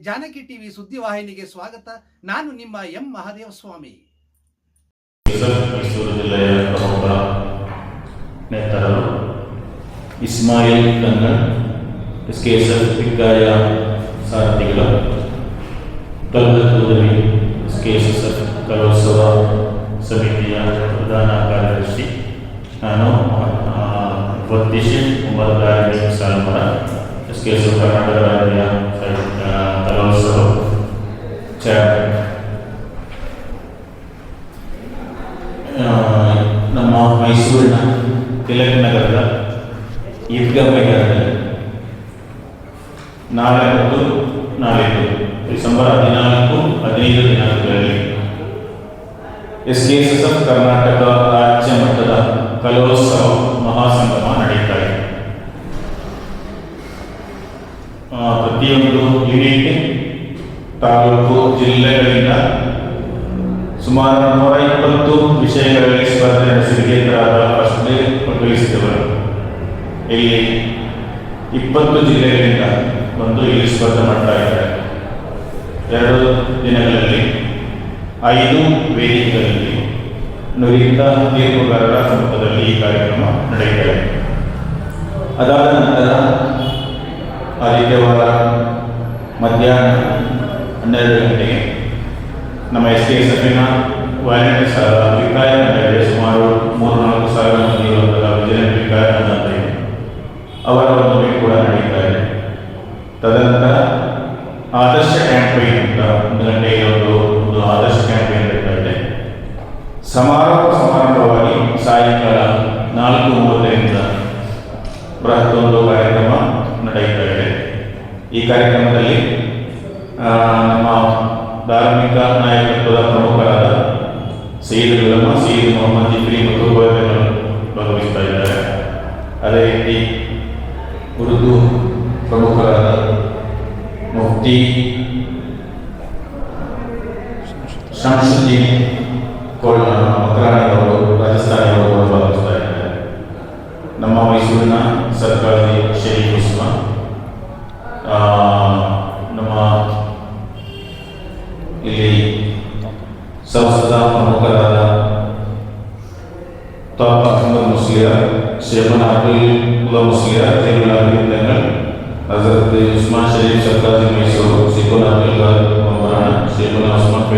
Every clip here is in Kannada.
ಜಾನಕಿ ಟಿವಿ ಸುದ್ದಿವಾಹಿನಿಗೆ ಸ್ವಾಗತ. ನಾನು ನಿಮ್ಮ ಎಂ ಮಹಾದೇವ ಸ್ವಾಮಿ. ಜಿಲ್ಲೆಯ ಇಸ್ಮಾಯಿಲ್ ಸಾರಥಿಗಳ ಕಲೋತ್ಸವ ಸಮಿತಿಯ ಪ್ರಧಾನ ಕಾರ್ಯದರ್ಶಿ ನಾನು ವದ್ದೀಶನ್ ಉಮರ್ ಎಸ್ ಕರ್ನಾಟಕ ರಾಜ್ಯ ಸಾಹಿತ್ಯ ಕಲೋತ್ಸವ ಚೇರ್ಮನ್ ಆ, ನಮ್ಮ ಮೈಸೂರಿನ ತಿಲಕ್ ನಗರದ ಈದ್ಗಾ ಮೈದಾನದಲ್ಲಿ ನಾಳೆ ಮತ್ತು ನಾಳಿದ್ದು ಡಿಸೆಂಬರ್ ಹದಿನಾಲ್ಕು ಹದಿನೈದು ದಿನಾಂಕಗಳಲ್ಲಿ S K S S F Karnataka ರಾಜ್ಯ ಮಟ್ಟದ ಕಲೋತ್ಸವ ಮಹಾಸಂಗಮ ನಡೀತಾ ಇದೆ ಪ್ರತಿಯೊಂದು ಯೂನಿಟ್ ತಾಲೂಕು ಜಿಲ್ಲೆಗಳಿಂದ ಸುಮಾರು ನೂರ ಇಪ್ಪತ್ತು ವಿಷಯಗಳಲ್ಲಿ ಸ್ಪರ್ಧೆ ನಡೆಸಿ ವಿಜೇತರಾದ ಪ್ರಶ್ನೆ ಪ್ರಕಟಿಸಿದವರು. ಇಲ್ಲಿ ಇಪ್ಪತ್ತು ಜಿಲ್ಲೆಗಳಿಂದ ಬಂದು ಇಲ್ಲಿ ಸ್ಪರ್ಧೆ ಮಾಡ್ತಾ ಇದ್ದಾರೆ. ಎರಡು ದಿನಗಳಲ್ಲಿ ಐದು ವೇದಿಕೆಗಳಲ್ಲಿ ನುರಿತ ತೀರ್ಪುಗಾರರ ಸಮೀಪದಲ್ಲಿ ಈ ಕಾರ್ಯಕ್ರಮ ನಡೆಯುತ್ತದೆ ಅದಾದ ನಂತರ ಆದಿತ್ಯವಾರ ಮಧ್ಯಾಹ್ನ ಹನ್ನೆರಡು ಗಂಟೆಗೆ ನಮ್ಮ ಎಸ್ ಕೆ ಎಸ್ ಎಫಿನ ವಾಲಂಟಿಯರ್ಸ್ ಅಭಿಪ್ರಾಯ ವಿಕಾಯ ಸುಮಾರು ಮೂರು ನಾಲ್ಕು ಸಾವಿರ ಮಂದಿ ಇರುವಂತಹ ವಿಜಯ ತಂಡ ಅಂತ ಅವರ ಒಂದು ಕೂಡ ನಡೀತಾ ಇದೆ. ತದನಂತರ ಆದರ್ಶ ಕ್ಯಾಂಪೇನ್ ಅಂತ ಸಮಾರೋಪ ಸಮಾರಂಭವಾಗಿ ಸಾಯಂಕಾಲ ನಾಲ್ಕು ಮೂವತ್ತರಿಂದ ಬೃಹತ್ ಒಂದು ಕಾರ್ಯಕ್ರಮ ನಡೆಯುತ್ತಾ ಇದೆ. ಈ ಕಾರ್ಯಕ್ರಮದಲ್ಲಿ ನಮ್ಮ ಧಾರ್ಮಿಕ ನಾಯಕತ್ವದ ಪ್ರಮುಖರಾದ ಸೈದ್ ಗುಲಮ್ಮ ಸೈದ್ ಮೊಹಮ್ಮದ್ ಜಿಫ್ರಿ ಮತ್ತು ಭಾಗವಹಿಸ್ತಾ ಇದ್ದಾರೆ. ಅದೇ ರೀತಿ ಉರ್ದು ಪ್ರಮುಖರಾದ ಮುಫ್ತಿ ಕೋಳ ಮಕರಾಣಿಯವರು ರಾಜಸ್ಥಾನಿಯವರು ಭಾಗವಹಿಸ್ತಾ ಇದ್ದಾರೆ. ನಮ್ಮ ಮೈಸೂರಿನ ಸರ್ಕಾರಿ ಶರೀಫ್ ಉಸ್ಮಾನ್ ನಮ್ಮ ಇಲ್ಲಿ ಸಂಸದ ಪ್ರಮುಖರಾದ ತಾಪ ಅಹಮದ್ ಮುಸ್ಲಿಯ ಶೇಬನ್ ಅಬ್ದುಲ್ ತೆಂಗಲ್ ಹಜರತ್ ಉಸ್ಮಾನ್ ಶರೀಫ್ ಸರ್ಕಾರಿ ಮೈಸೂರು ಸಿಖುನ್ ಅಬ್ದುಲ್ ಮೊಹರಾಣ ಶೇಬನ್ ಉಸ್ಮಾನ್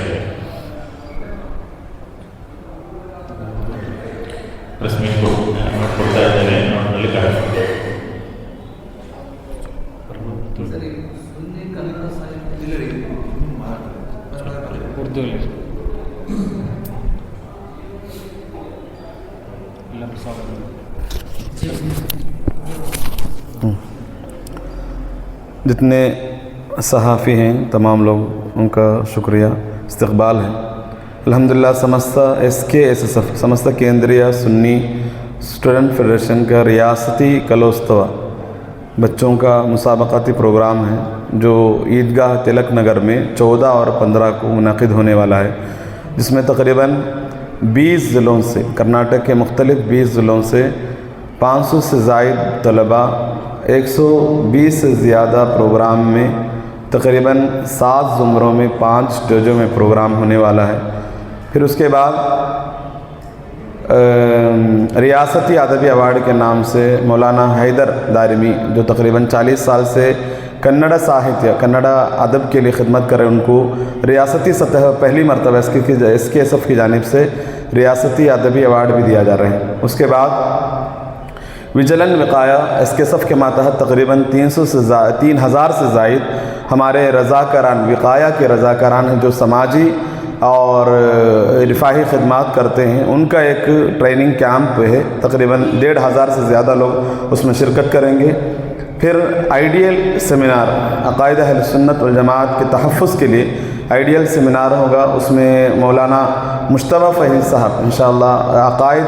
جتنے صحافی ہیں، تمام لوگ ان کا شکریہ، استقبال ہے۔ الحمدللہ، سمستہ ایس کے، ایس ایس ایف، سمستہ کیندریہ سنی اسٹوڈنٹ فیڈریشن کا ریاستی کلوستوا بچوں کا مسابقاتی پروگرام ہے، جو عیدگاہ تلک نگر میں چودہ اور پندرہ کو منعقد ہونے والا ہے، جس میں تقریباً بیس ضلعوں سے، کرناٹک کے مختلف بیس ضلعوں سے پانچ سو سے زائد طلبہ ایک سو بیس سے زیادہ پروگرام میں تقریباً سات زمروں میں پانچ جوجوں میں پروگرام ہونے والا ہے۔ پھر اس کے بعد ریاستی ادبی ایوارڈ کے نام سے مولانا حیدر دارمی، جو تقریباً چالیس سال سے کنڑا ساہتیہ، کنڑا ادب کے لیے خدمت کر رہے ان کو ریاستی سطح پہلی مرتبہ اس کی ایس کے ایس ایف کی جانب سے ریاستی ادبی ایوارڈ بھی دیا جا رہے ہیں اس کے بعد وجلن وقایا اس کے صف کے ماتحت تقریباً تین سو سے زائد تین ہزار سے زائد ہمارے رضا کران وقایا کے رضاکاران ہیں جو سماجی اور رفاہی خدمات کرتے ہیں۔ ان کا ایک ٹریننگ کیمپ ہے، تقریباً ڈیڑھ ہزار سے زیادہ لوگ اس میں شرکت کریں گے۔ پھر آئیڈیل سیمینار، عقائد اہل سنت والجماعت کے تحفظ کے لیے آئیڈیل سیمینار ہوگا۔ اس میں مولانا مشتبہ فہیم صاحب، انشاءاللہ عقائد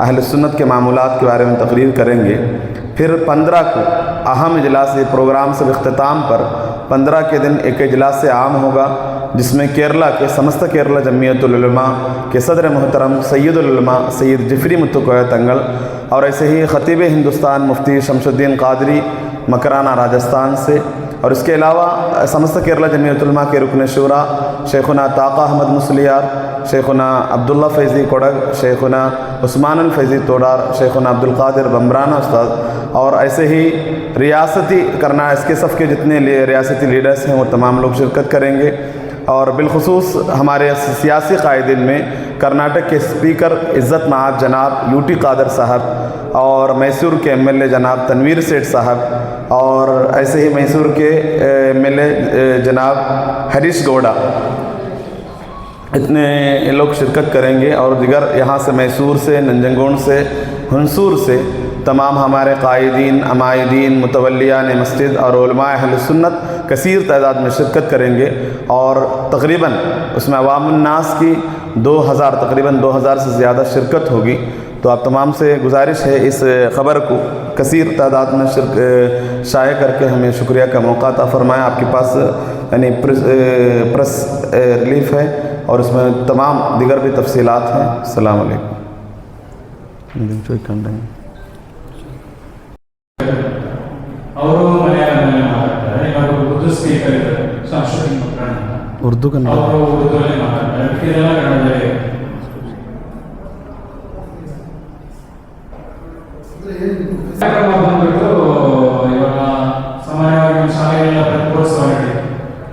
اہل سنت کے معمولات کے بارے میں تقریر کریں گے۔ پھر پندرہ کو اہم اجلاس یہ پروگرام سے اختتام پر پندرہ کے دن ایک اجلاس سے عام ہوگا، جس میں کیرلا کے سمست کیرلا جمعیت العلماء کے صدر محترم سید العلماء سید جفری متقویہ تنگل اور ایسے ہی خطیب ہندوستان مفتی شمس الدین قادری مکرانہ راجستھان سے اور اس کے علاوہ سمست کیرلا جمعیت علماء کے رکن شعرا شیخنا طاقہ احمد مسلیار، شیخنا عبداللہ فیضی کوڑگ شیخنا عثمان الفیضی توڑار، شیخنا عبد القادر بمرانہ استاد اور ایسے ہی ریاستی کرنا اس کے صف کے جتنے ریاستی لیڈرس ہیں، وہ تمام لوگ شرکت کریں گے اور بالخصوص ہمارے سیاسی قائدین میں کرناٹک کے اسپیکر عزت معاب جناب یو ٹی قادر صاحب اور میسور کے ایم ایل اے جناب تنویر سیٹھ صاحب اور ایسے ہی میسور کے ایم ایل اے، جناب ہریش گوڑا اتنے لوگ شرکت کریں گے اور دیگر یہاں سے میسور سے، ننجنگون سے، ہنسور سے تمام ہمارے قائدین، عمائدین متولیان مسجد اور علماء اہل سنت کثیر تعداد میں شرکت کریں گے اور تقریباً اس میں عوام الناس کی دو ہزار، تقریباً دو ہزار سے زیادہ شرکت ہوگی۔ تو آپ تمام سے گزارش ہے اس خبر کو کثیر تعداد میں شرک شائع کر کے ہمیں شکریہ کا موقع عطا فرمایا آپ کے پاس یعنی پریس, ریلیف ہے اور اس میں تمام دیگر بھی تفصیلات ہیں۔ السلام علیکم۔ اردو کا ಕಾರ್ಯಕ್ರಮ ಬಂದ್ಬಿಟ್ಟು ಇವಾಗ ಸಾಮಾನ್ಯವಾಗಿ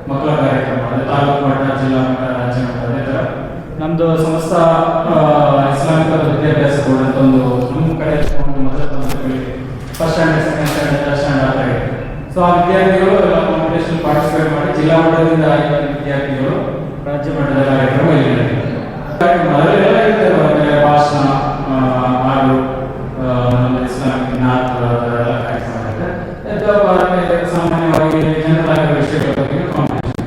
ಮಕ್ಕಳ ಕಾರ್ಯಕ್ರಮ, ಅಂದ್ರೆ ತಾಲೂಕು ಮಟ್ಟ, ಜಿಲ್ಲಾ ಮಟ್ಟ, ರಾಜ್ಯ ಮಟ್ಟ ನಮ್ದು ಸಂಸ್ಥೆ ಇಸ್ಲಾಮಿಕ ವಿದ್ಯಾಭ್ಯಾಸ ಬೋರ್ಡ್ ಒಂದು ನಮ್ಮ ಕಡೆ first standard second standard third standard ಆ ಸೊ ಆ ವಿದ್ಯಾರ್ಥಿಗಳು ಎಲ್ಲ ಕಾಂಪಿಟೇಷನ್ ಪಾರ್ಟಿಸಿಪೇಟ್ ಮಾಡಿ ಜಿಲ್ಲಾ ಮಟ್ಟದಿಂದ ಆಯ್ದ ವಿದ್ಯಾರ್ಥಿಗಳು ರಾಜ್ಯ ಮಟ್ಟದ ಕಾರ್ಯಕ್ರಮ ಇಲ್ಲಿ. ಕಾರ್ಯಕ್ರಮ ಅದರಲ್ಲೆಲ್ಲ ಭಾಷಣ ಹಾಡು ಸಾಮಾನ್ಯವಾಗಿ ಜನರಲ್ ಆಗಿರೋ ವಿಷಯಗಳ ಬಗ್ಗೆ ಕಾಂಪಿಟೇಷನ್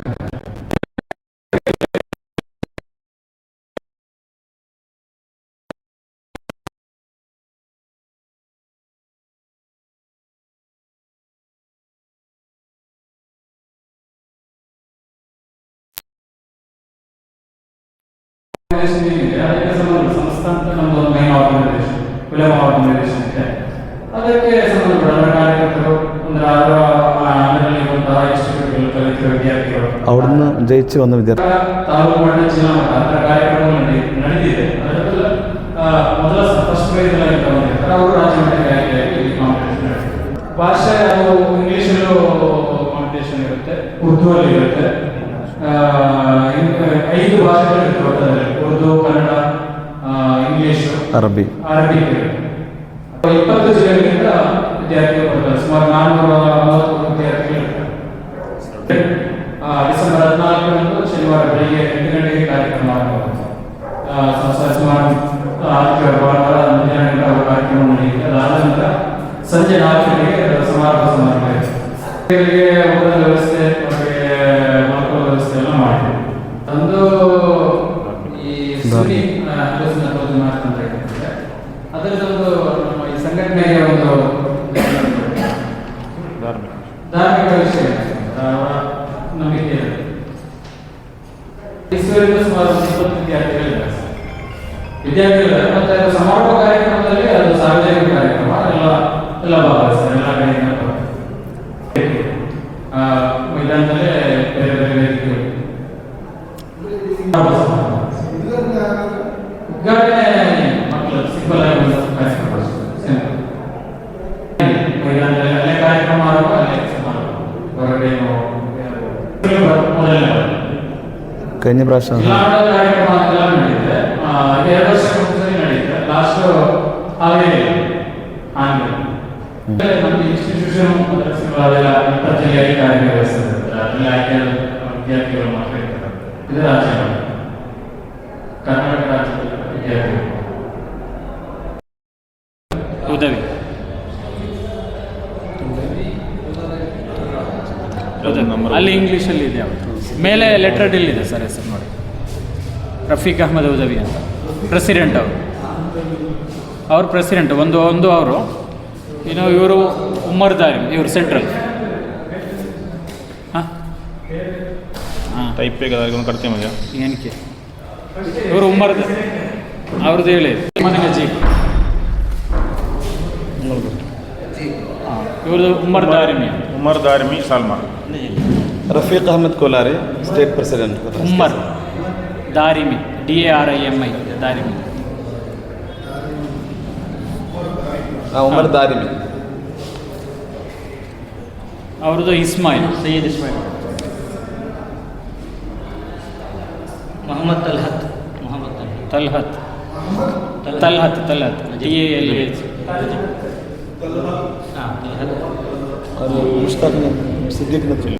ಆರ್ಗನೈಸೇಷನ್ ಏನಿದೆ ಅದಕ್ಕೆ ಸಂಬಂಧ ಸಂಸ್ಥೆ ಅಂತ ನಮ್ದು ಒಂದು ಮೈನ್ ಆರ್ಗನೈಸೇಷನ್ ಫಿಲಮ್ ಆರ್ಗನೈಸೇಷನ್ ಇದೆ ಅದಕ್ಕೆ ಸಂಬಂಧಪಟ್ಟ ಅದರ ಕಾರ್ಯಕರ್ತರು ಇಲ್ಲಿ ಒಂದು ವಿದ್ಯಾರ್ಥಿ. ಭಾಷೆ ಇಂಗ್ಲೀಷಲ್ಲೂ ಕಾಂಪಿಟೇಷನ್ ಇರುತ್ತೆ ಉರ್ದು ಅಲ್ಲಿ ಇರುತ್ತೆ ಐದು ಭಾಷೆಗಳು ಉರ್ದು ಕನ್ನಡ ಆ, ಅರಬಿ. ಅರಬಿ ಇಪ್ಪತ್ತು ಜಿಲ್ಲೆಗಳಿಂದ ವಿದ್ಯಾರ್ಥಿಗಳು ಬರ್ತಾರೆ. ಸುಮಾರು ನಾನ್ನೂರ ಮೂವತ್ತು ವಿದ್ಯಾರ್ಥಿಗಳು ಡಿಸೆಂಬರ್ ಹದಿನಾಲ್ಕರಂದು ಶನಿವಾರ ಬೆಳಿಗ್ಗೆ ಎಂಟು ಗಂಟೆಗೆ ಕಾರ್ಯಕ್ರಮ ಸುಮಾರು ಆದಿತ್ಯವಾರ ಭಾನುವಾರ ಮಧ್ಯಾಹ್ನ ಕಾರ್ಯಕ್ರಮ ನಡೆಯುತ್ತೆ. ಅದಾದ ನಂತರ ಸಂಜೆ ನಾಲ್ಕು ಗಂಟೆಗೆ ಸಮಾರಂಭ ಇವರಿಗೆ ಊಟದ ವ್ಯವಸ್ಥೆ ಮತ್ತೆ ಮಕ್ಕಳ ವ್ಯವಸ್ಥೆ ಎಲ್ಲ ಮಾಡಿದೆ. ತಂದು ಈ ಸುನ್ನಿ ಆಲೋಚನಾ ಮಾರ್ಕ್ ಅಂತ ಹೇಳ್ತಾರೆ ಅದರದೊಂದು ನಮ್ಮ ಈ ಸಂಘಟನೆಗೆ ಒಂದು ಧಾರ್ಮಿಕ ವಿಷಯ ಅವರ ನಂಬಿಕೆ ಇರುತ್ತೆ. ಈಶ್ವರಿಂದ ಸುಮಾರು ಇಪ್ಪತ್ತು ವಿದ್ಯಾರ್ಥಿಗಳಿದ್ದಾರೆ. ಮತ್ತೆ ಸಮಾರೋಪ ಕಾರ್ಯಕ್ರಮದಲ್ಲಿ ಅದು ಸಾರ್ವಜನಿಕ ಕಾರ್ಯಕ್ರಮ ಎಲ್ಲ ಎಲ್ಲ ಭಾಗವಹಿಸ್ತಾರೆ ಎಲ್ಲ ಕಡೆಯಿಂದ ಮೈದಾನದಲ್ಲೇ ಬೇರೆ ಬೇರೆ ಉದ್ಘಾಟನೆ കഴിഞ്ഞ പ്രാവശ്യം ഇത് രാജ്യമാണ് കർണാടക രാജ്യത്തിൽ വിദ്യാർത്ഥികൾ ഉദവി. ಅಲ್ಲಿ ಇಂಗ್ಲೀಷಲ್ಲಿ ಇದೆ ಅವರು ಮೇಲೆ ಲೆಟರ್ ಡಿಲ್ ಇದೆ ಸರ್ ಹೆಸರು ನೋಡಿ. ರಫೀಕ್ ಅಹಮದ್ ಉದವಿ ಅಂತ. ಪ್ರೆಸಿಡೆಂಟ್ ಅವರು. ಅವ್ರ ಪ್ರೆಸಿಡೆಂಟ್ ಒಂದು ಒಂದು ಅವರು. ಇನ್ನು ಇವರು ಉಮ್ಮರ್ ದಾರಿ ಇವರು ಸೆಂಟ್ರಲ್ ಹಾಂ? ಏನಕ್ಕೆ? ಇವರು ಉಮ್ಮರ್ ಅವ್ರದ್ದು ಹೇಳಿ. ಮನೆಗೆ ಜಿ ಇವರು Umar Darimi. Umar Darimi Salman Rafiq Ahmed Kolari state president Umar Darimi D A R I M I Darimi. Umar Darimi. ಅವ್ರದ್ದು ಇಸ್ಮಾಯಿಲ್. ಸೈಯದ್ ಇಸ್ಮಾಯಿಲ್. ಮೊಹಮ್ಮದ್ ತಲ್ಹತ್. ಮೊಹಮ್ಮದ್ ತಲ್ಹತ್. ತಲ್ಹತ್. ತಲ್ಹತ್. Talhat L H نعم. من صديقنا.